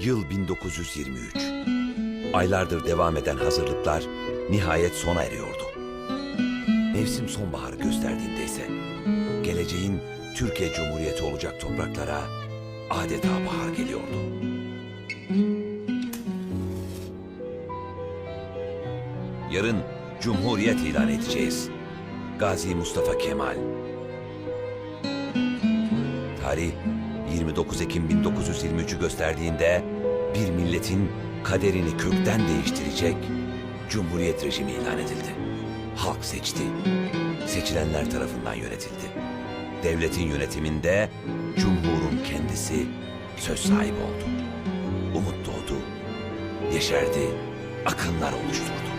Yıl 1923. Aylardır devam eden hazırlıklar nihayet sona eriyordu. Mevsim sonbaharı gösterdiğinde ise geleceğin Türkiye Cumhuriyeti olacak topraklara adeta bahar geliyordu. Yarın Cumhuriyet ilan edeceğiz. Gazi Mustafa Kemal. Tarih 29 Ekim 1923'ü gösterdiğinde bir milletin kaderini kökten değiştirecek Cumhuriyet rejimi ilan edildi. Halk seçti. Seçilenler tarafından yönetildi. Devletin yönetiminde Cumhur'un kendisi söz sahibi oldu. Umut doğdu, yeşerdi, akınlar oluşturdu.